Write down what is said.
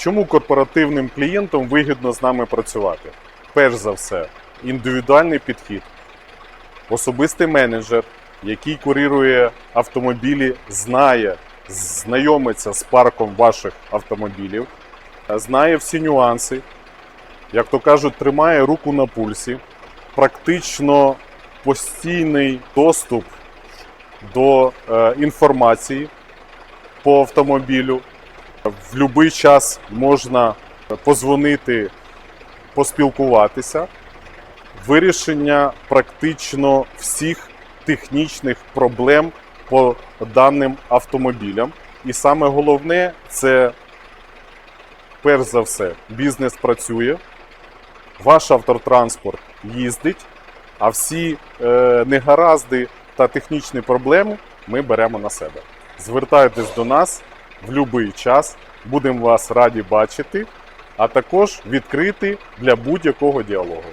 Чому корпоративним клієнтам вигідно з нами працювати? Перш за все, індивідуальний підхід, особистий менеджер, який курирує автомобілі, знає, знайомиться з парком ваших автомобілів, знає всі нюанси, як то кажуть, тримає руку на пульсі, практично постійний доступ до е, інформації по автомобілю. В будь-який час можна позвонити, поспілкуватися. Вирішення практично всіх технічних проблем по даним автомобілям. І саме головне це, перш за все, бізнес працює, ваш автотранспорт їздить, а всі е, негаразди та технічні проблеми ми беремо на себе. Звертайтесь до нас в будь-який час, будемо вас раді бачити, а також відкриті для будь-якого діалогу.